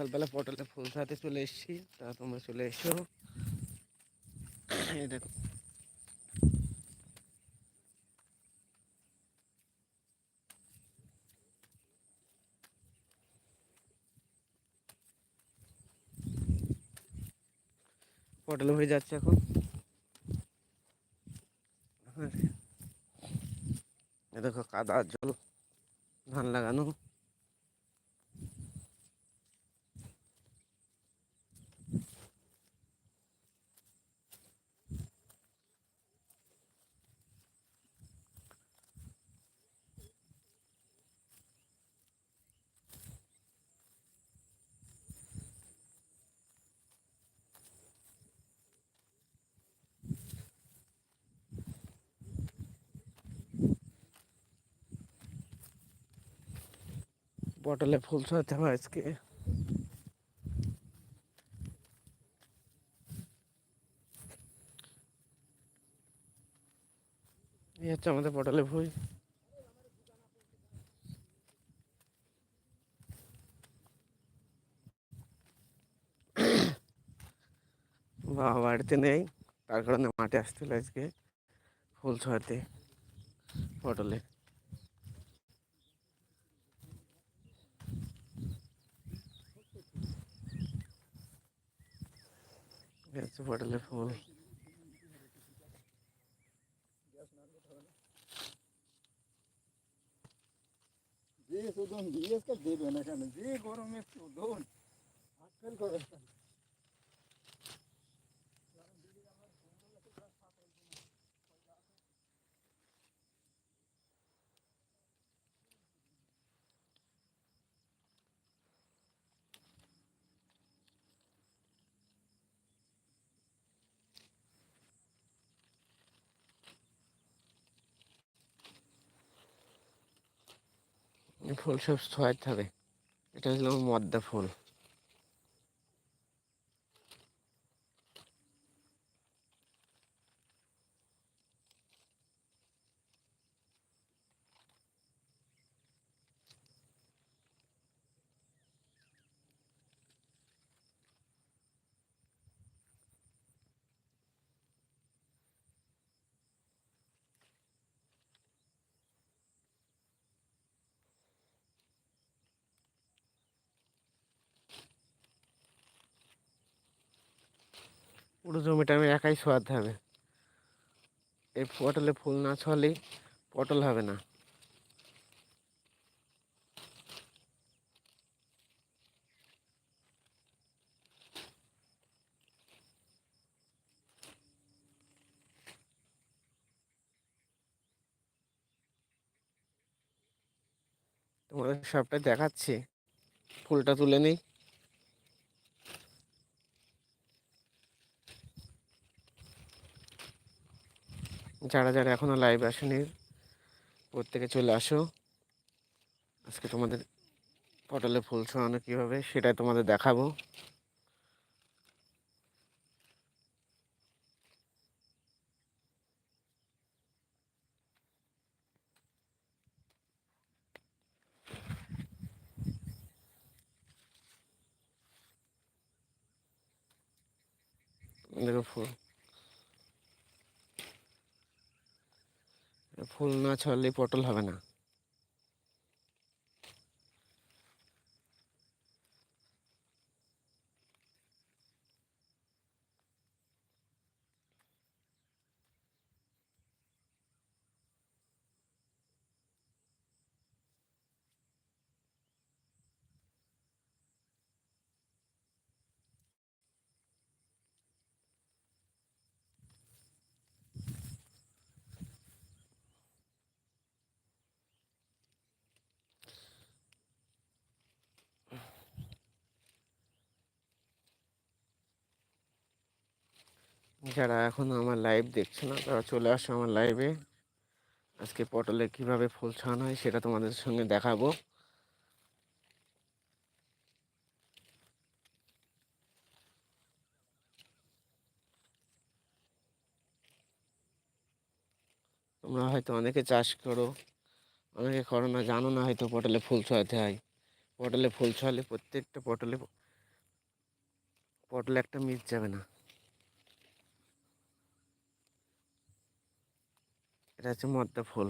সকালবেলা পটলে ফুল সাথে চলে এসেছি। তা তোমরা চলে এসো। এই দেখো। পটল হয়ে যাচ্ছে এখন। দেখো কাদা জল, ধান লাগানো। পটলে ফুল ছড়াতে আজকে। এই হচ্ছে আমাদের পটলে ভুই। বাবা, বাড়িতে নেই, তার কারণে মাঠে আসতে আজকে ফুল ছড়াতে পটলে এই হচ্ছে পটলের ফুল যে শোধন দিয়েছে দেবে না কেন যে গরমে শোধন আজকাল করে ফুল সব ছড়াতে হবে। এটা হলো মদ্দা ফুল। পুরো জমিটা আমি একাই ছোয়াতে হবে। এই পটলে ফুল না ছড়ালেই পটল হবে না। তোমাদের সবটা দেখাচ্ছি। ফুলটা তুলে নিই। যারা যারা এখনও লাইভ আসেনি, প্রত্যেকে চলে আসো। আজকে তোমাদের পটলে ফুল ছড়ানো কীভাবে, সেটাই তোমাদের দেখাবো। দেখো ফুল। ফুল না ছড়ালে পটল হবে না। যারা এখন আমার লাইভ দেখছে না, তারা চলে আসো আমার লাইভে আজকে পটলে কীভাবে ফুল ছড়ানো হয় সেটা তোমাদের সঙ্গে দেখাবো। তোমরা হয়তো অনেকে চাষ করো, অনেকে করো না, জানো না হয়তো পটলে ফুল ছড়াতে হয়। পটলে ফুল ছড়ালে প্রত্যেকটা পটলে পটলে একটা মিস যাবে না। এটা হচ্ছে মদ্দা ফুল।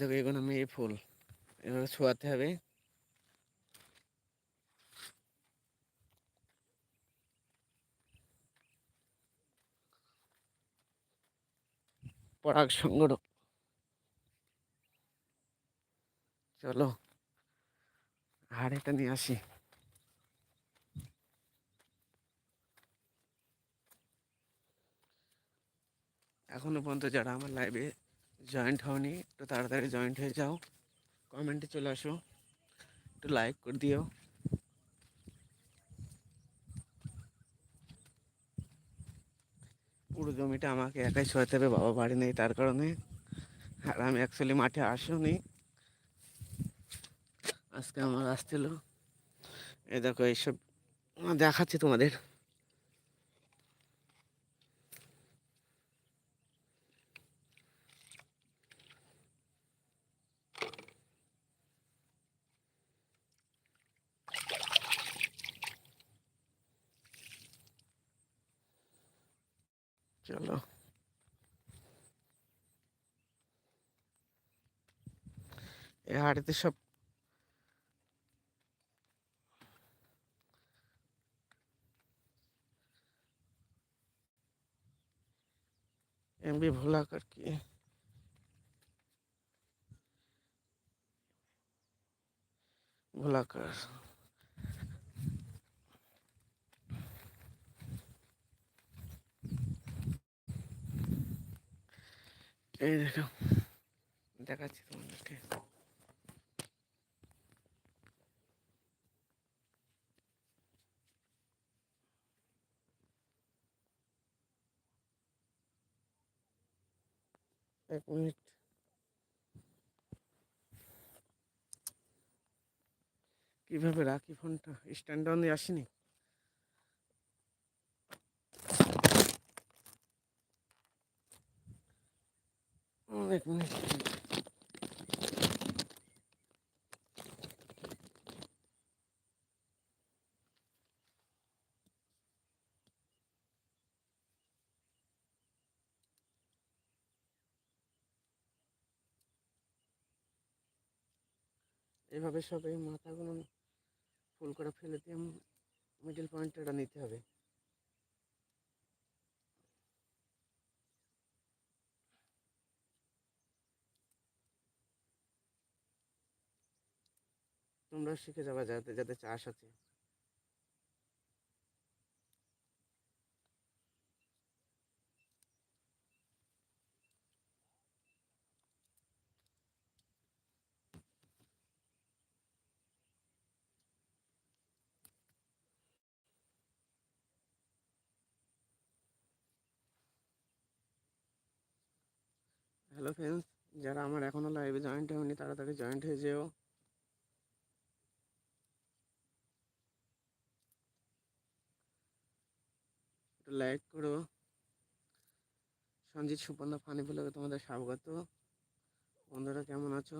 দেখো, এগুলো মেয়ে ফুল। এভাবে ছোয়াতে হবে। পরাগ সংগ্রহ। চলো হাড়িটা নিয়ে আসি। এখনও পর্যন্ত যারা আমার লাইভে জয়েন্ট হওনি, একটু তাড়াতাড়ি জয়েন্ট হয়ে যাও। কমেন্টে চলে আসো, একটু লাইক করে দিও। পুরো জমিটা আমাকে একাই সরাতে হবে, বাবা বাড়ি নেই তার কারণে। আর আমি অ্যাকচুয়ালি মাঠে আসিওনি আজকে আমার আসছিল। এ দেখো এইসব, দেখাচ্ছি তোমাদের চলো এই হাড়িতে সব এমবি ভোলাকার কি? ভোলাকার। এই দেখো দেখাচ্ছি তোমাদেরকে এক মিনিট। কীভাবে রাখি ফোনটা? স্ট্যান্ড ডাউনে আসেনি? এক মিনিট। এইভাবে সব এই মাথাগুলো ফুল করে ফেলে দিয়ে মিডিল পয়েন্টটা নিতে হবে। তোমরা শিখে যাবা যাতে যাতে চাষ আছে। হ্যালো ফ্রেন্ডস যারা আমার এখনও লাইভে জয়েন্ট হয়নি তাড়াতাড়ি জয়েন্ট হয়ে যেও। একটু লাইক করো। সঞ্জিত সুপর্ণা ফানি বলে তোমাদের স্বাগত। বন্ধুরা, কেমন আছো?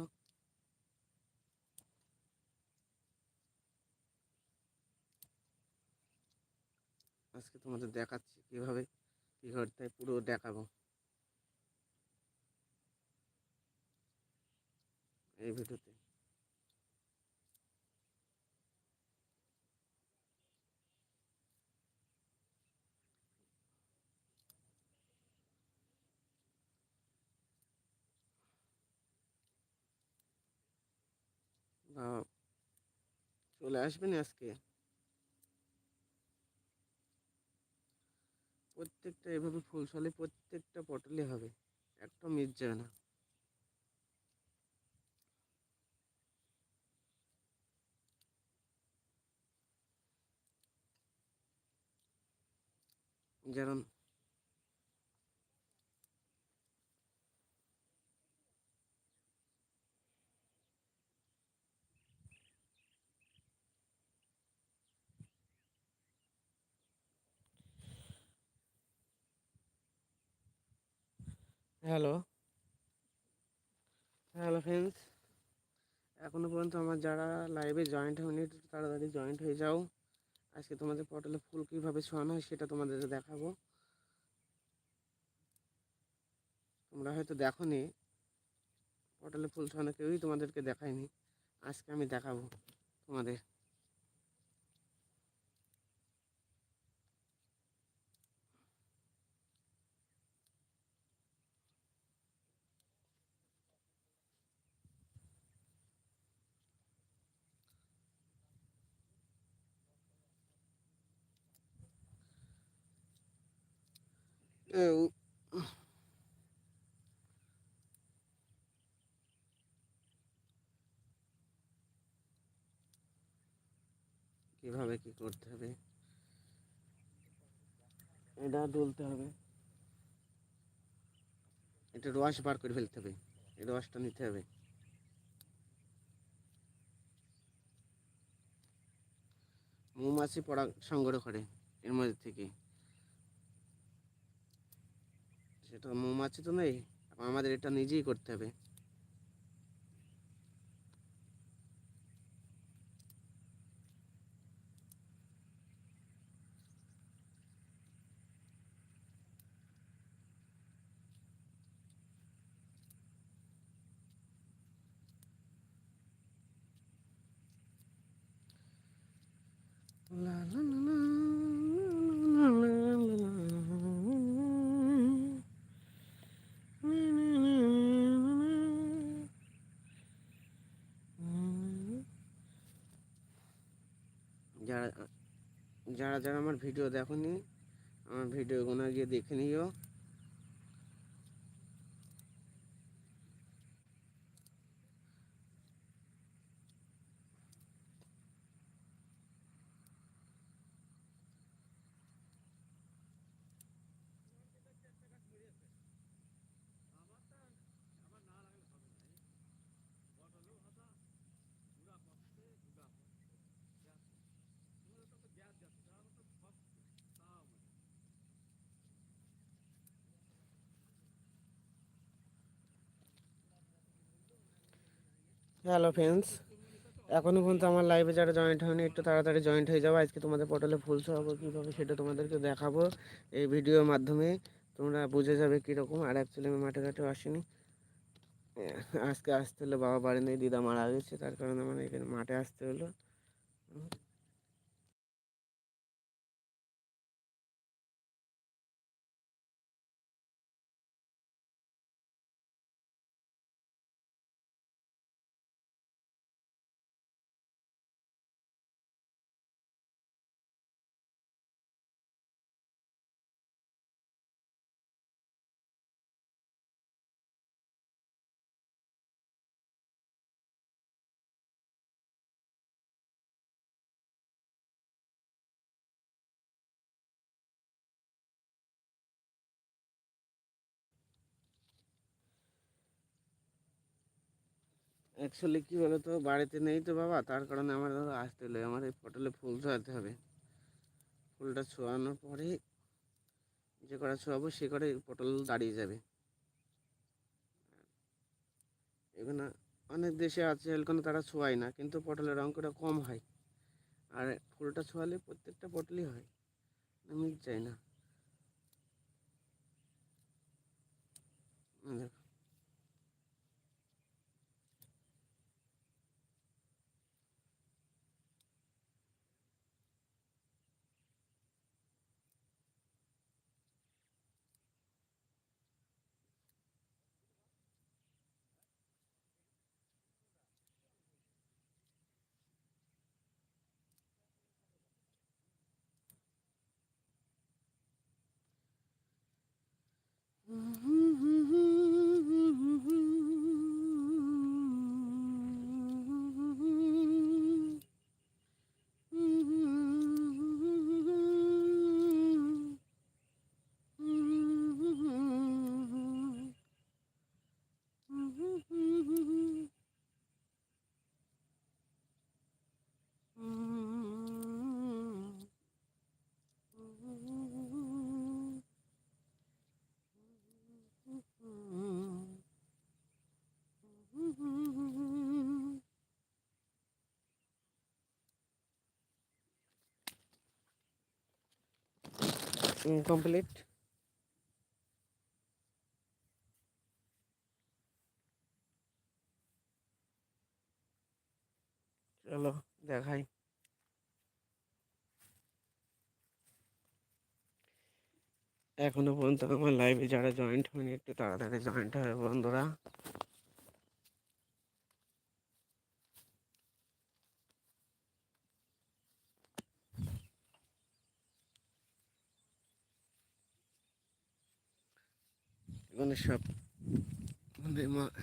আজকে তোমাদের দেখাচ্ছি কীভাবে কি হয় পুরো দেখাবো। এই ভিডিওতে। চলে আসবেন আজকে। প্রত্যেকটা এভাবে ফুল ফলে প্রত্যেকটা পটলে হবে একটা মিস যাবে না। যেরকম হ্যালো। হ্যালো ফ্রেন্ডস এখনও পর্যন্ত আমার যারা লাইভে জয়েন্ট হয়নি তাড়াতাড়ি জয়েন্ট হয়ে যাও। আজকে তোমাদের পটলে ফুল কীভাবে ছোঁয়ানো হয় সেটা তোমাদের দেখাবো। তোমরা হয়তো দেখো নি পটলে ফুল ছোঁয়ানো কেউই তোমাদেরকে দেখায়নি। আজকে আমি দেখাবো তোমাদের। কীভাবে কি করতে হবে? এটা ডলতে হবে। এটা রস বার করে ফেলতে হবে। এই রসটা নিতে হবে। মৌমাছি পরাগ সংগ্রহ করে এর মধ্যে থেকে। সেটা মৌমাছি তো নেই আমাদের এটা নিজেই করতে হবে। La la la la la. যারা যারা আমার ভিডিও দেখনি আমার ভিডিওগুলো গিয়ে দেখে নিও। হ্যালো ফ্রেন্ডস এখনও পর্যন্ত আমার লাইভে যারা জয়েন্ট হয়নি, একটু তাড়াতাড়ি জয়েন্ট হয়ে যাব আজকে তোমাদের পটলে ফুল ছড়াবো কীভাবে সেটা তোমাদেরকে দেখাবো এই ভিডিওর মাধ্যমে। তোমরা বুঝে যাবে কীরকম। আর অ্যাকচুয়ালি আমি মাঠে ঘাটেও আসিনি। আজকে আসতে হলো বাবা বাড়ি নেই, দিদা মারা গেছে, তার কারণে আমার এখানে মাঠে আসতে হলো। অ্যাকচুয়ালি কী বলো তো বাড়িতে নেই তো বাবা, তার কারণে আমার দাদা আসতে হলো। আমার এই পটলে ফুল ছোঁয়াতে হবে। ফুলটা ছোঁয়ানোর পরে যে কটা ছোঁয়াবো, সে করে পটল দাঁড়িয়ে যাবে। এখানে অনেক দেশে আছে এখানে তারা ছোঁয়ায় না, কিন্তু পটলের অঙ্কটা কম হয়। আর ফুলটা ছোঁয়ালে প্রত্যেকটা পটলই হয়। আমি চাই না। দেখো। Mm-hmm. কমপ্লিট চলো, দেখাই। এখনও পর্যন্ত আমার লাইভে যারা জয়েন্ট হয়নি, একটু তাড়াতাড়ি জয়েন্ট হবে বন্ধুরা। এখানে সব মানে মা-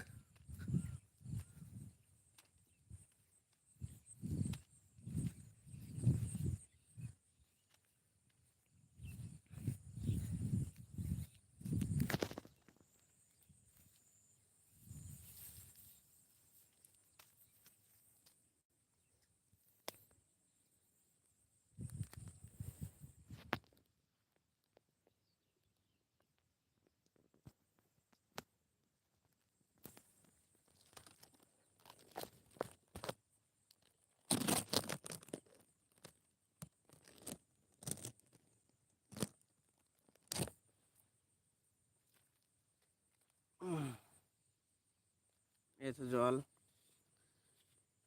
এই তো জল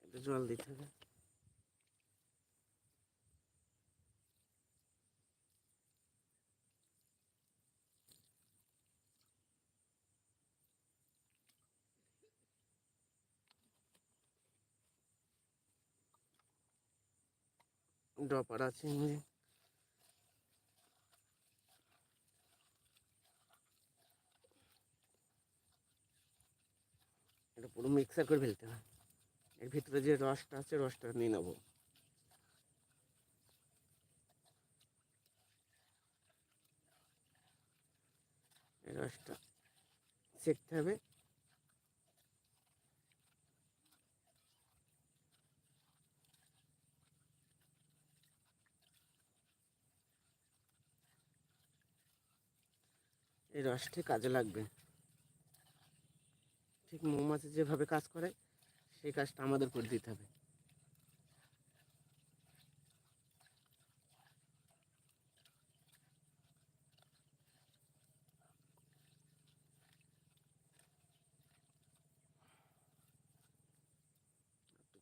একটু জল দিতে হবে ডপার আছে এমনি। এটা পুরো মিক্সার করে ফেলতে হয়। এর ভিতরে যে রসটা আছে, রসটা নিয়ে নেব। রসটা সেঁকতে হবে। এই রসটি কাজে লাগবে। ঠিক মৌমাছি যেভাবে কাজ করে, সেই কাজটা আমাদের করে দিতে হবে।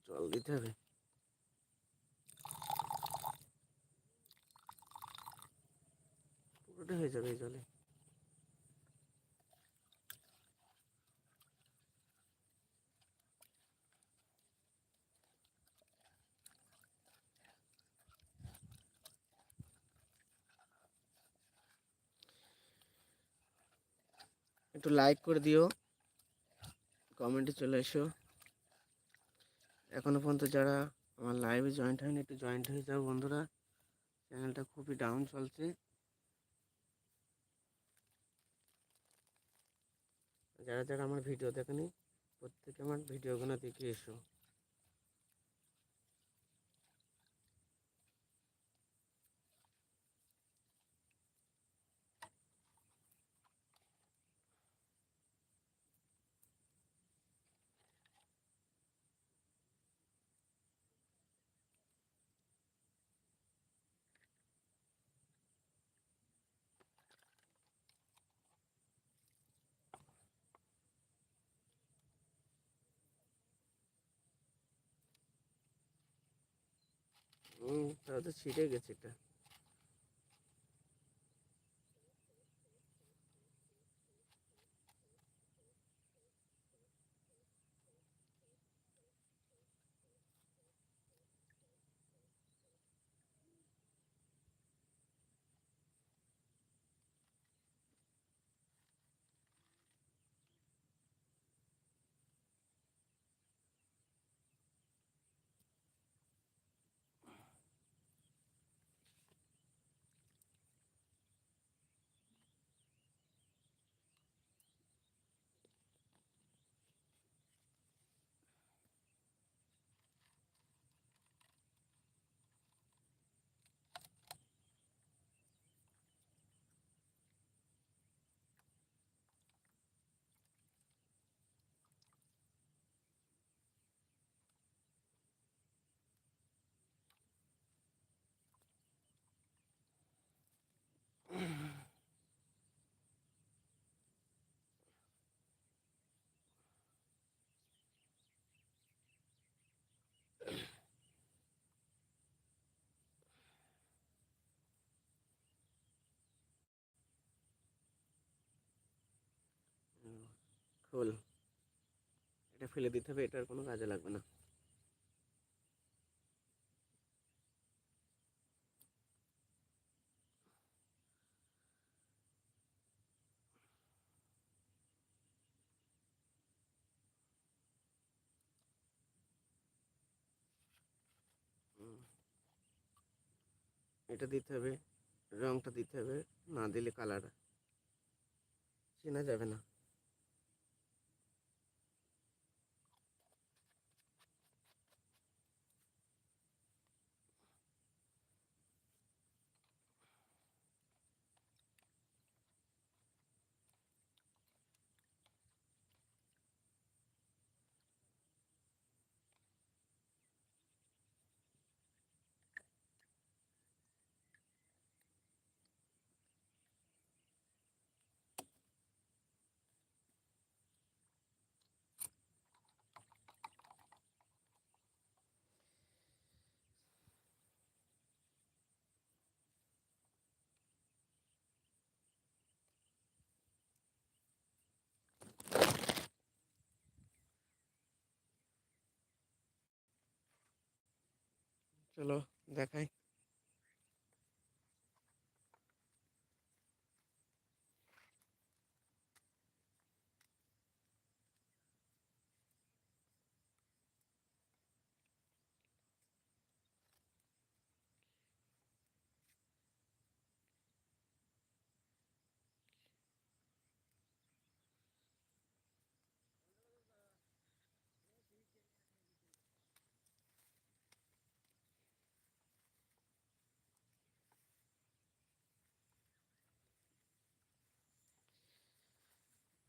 জল দিতে হবে। পুরোটা হয়ে যাবে এই জলে। একটু লাইক করে দিও। কমেন্টে চলে এসো। এখনও পর্যন্ত যারা আমার লাইভে জয়েন্ট হয়নি, একটু জয়েন্ট হয়ে যাও বন্ধুরা। চ্যানেলটা খুবই ডাউন চলছে। যারা যারা আমার ভিডিও দেখেনি, প্রত্যেকে আমার ভিডিওগুলো দেখে এসো। হুম তাহলে তো ছিটে গেছে এটা। খোল। এটা ফেলে দিতে হবে এটার কোনো কাজে লাগবে না। এটা দিতে হবে, রংটা দিতে হবে, না দিলে কালার চেনা যাবে না। চলো দেখাই।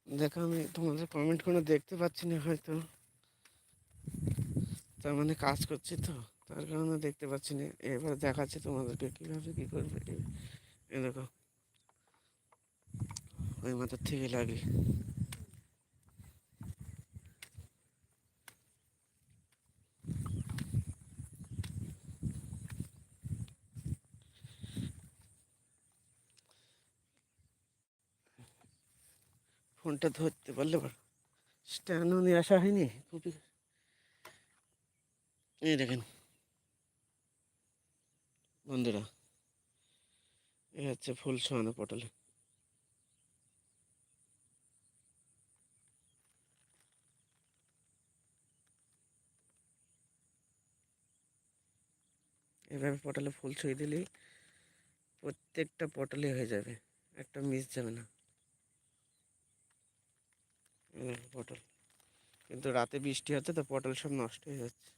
দেখো, আমি তোমাদের কমেন্ট কোনো দেখতে পাচ্ছি না হয়তো। তার মানে কাজ করছি তো, তার কারণে দেখতে পাচ্ছি না। এবার দেখাচ্ছি তোমাদেরকে কীভাবে কী করবে। এ দেখো। ওই মাথার থেকে লাগে। ফোনটা ধরতে পারলে স্ট্যান্ডও নিয়ে আসা হয়নি? খুবই। এই দেখেন। বন্ধুরা, এই হচ্ছে ফুল সোহানো পটলে। এভাবে পটলে ফুল ছুঁয়ে দিলেই প্রত্যেকটা পটলে হয়ে যাবে। একটা মিস যাবে না। পটল। কিন্তু রাতে বৃষ্টি হচ্ছে তো পটল সব নষ্ট হয়ে যাচ্ছে।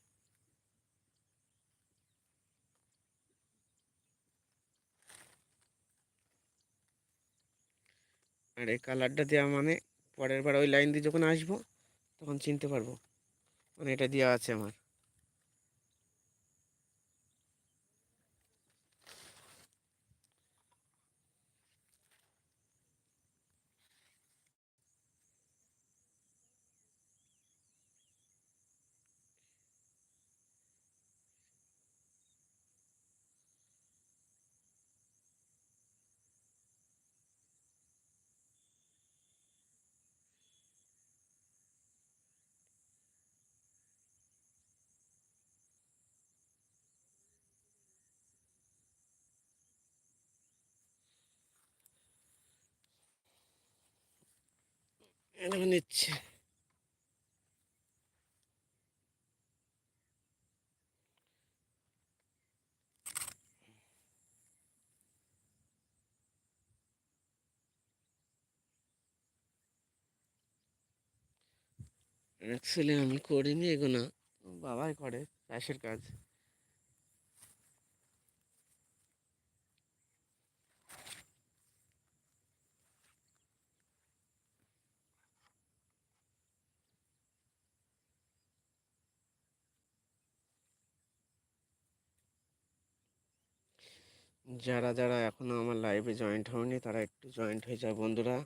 আর এই কালারটা দেওয়া মানে পরের বার ওই লাইন দিয়ে যখন আসব, তখন চিনতে পারব। মানে এটা দেওয়া আছে আমার। নিচ্ছে। অ্যাকচুয়ালি আমি করিনি এগুলো। বাবাই করে চাষের কাজ। যারা যারা এখনও আমার লাইভে জয়েন্ট হয়নি তারা একটু জয়েন্ট হয়ে যাও বন্ধুরা।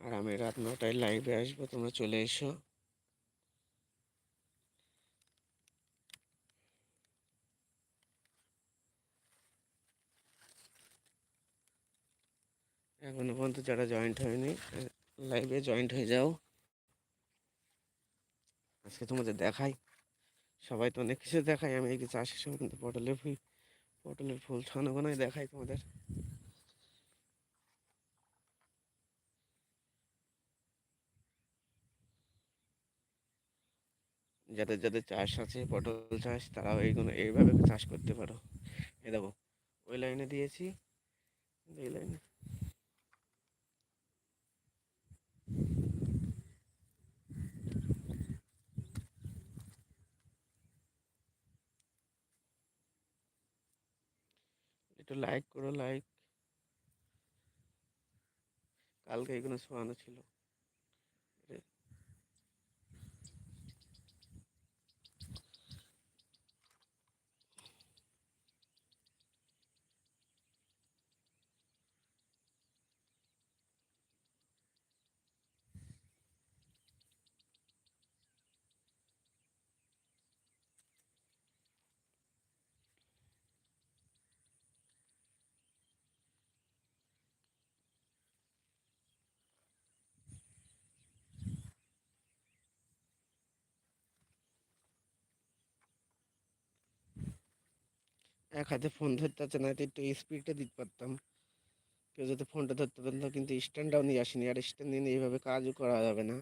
আর আমি রাত নটায় লাইভে আসব, তোমরা চলে এসো। এখনও পর্যন্ত যারা জয়েন্ট হয়নি লাইভে জয়েন্ট হয়ে যাও। আজকে তোমাদের দেখাই। সবাই তো অনেক কিছু দেখাই আমি এই কিছু চাষের সময় কিন্তু পটলের ফুল পটলের ফুল ছানো গোনায় দেখাই তোমাদের। যাদের যাদের চাষ আছে, পটল চাষ, তারাও এইগুলো এইভাবে চাষ করতে পারো। এ দেখো, ওই লাইনে দিয়েছি, এই লাইনে একটু লাইক করো লাইক কালকে এগুলো শোয়ানো ছিল। এক হাতে ফোন ধরতে হচ্ছে, না একটু স্পিডটা দিতে পারতাম। কেউ যদি ফোনটা ধরতে পারতো, কিন্তু স্ট্যান্ডটাও নিয়ে আসেনি। আর স্ট্যান্ড নিয়ে এইভাবে কাজও করা যাবে না।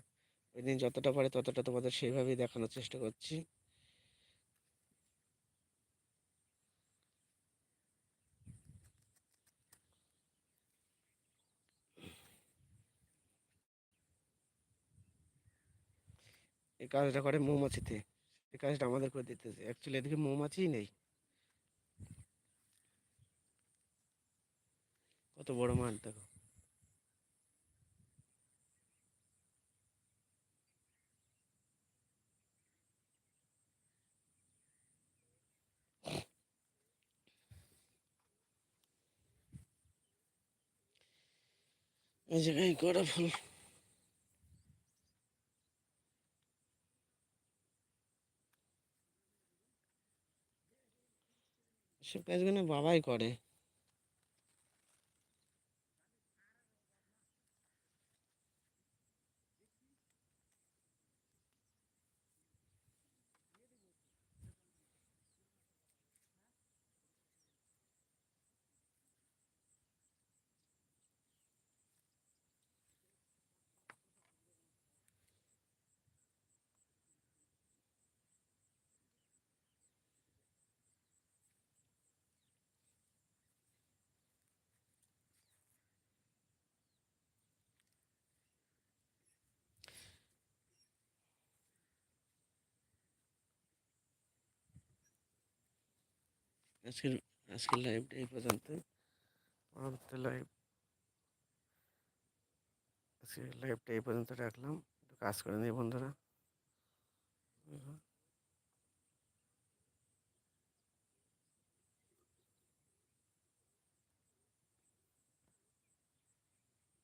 ওই দিন যতটা পারে ততটা তোমাদের সেইভাবেই দেখানোর চেষ্টা করছি। এই কাজটা করে মৌমাছিতে। এই কাজটা আমাদের করে দিতেছে। অ্যাকচুয়ালি এদিকে মৌমাছিই নেই। কত বড় মাঠ দেখো। এই জায়গায় করা সব কাজগুলো বাবাই করে। আজকের আজকের লাইভটা এই পর্যন্ত পরবর্তী লাইভ আজকের লাইভটা এই পর্যন্ত রাখলাম একটু কাজ করে নিই বন্ধুরা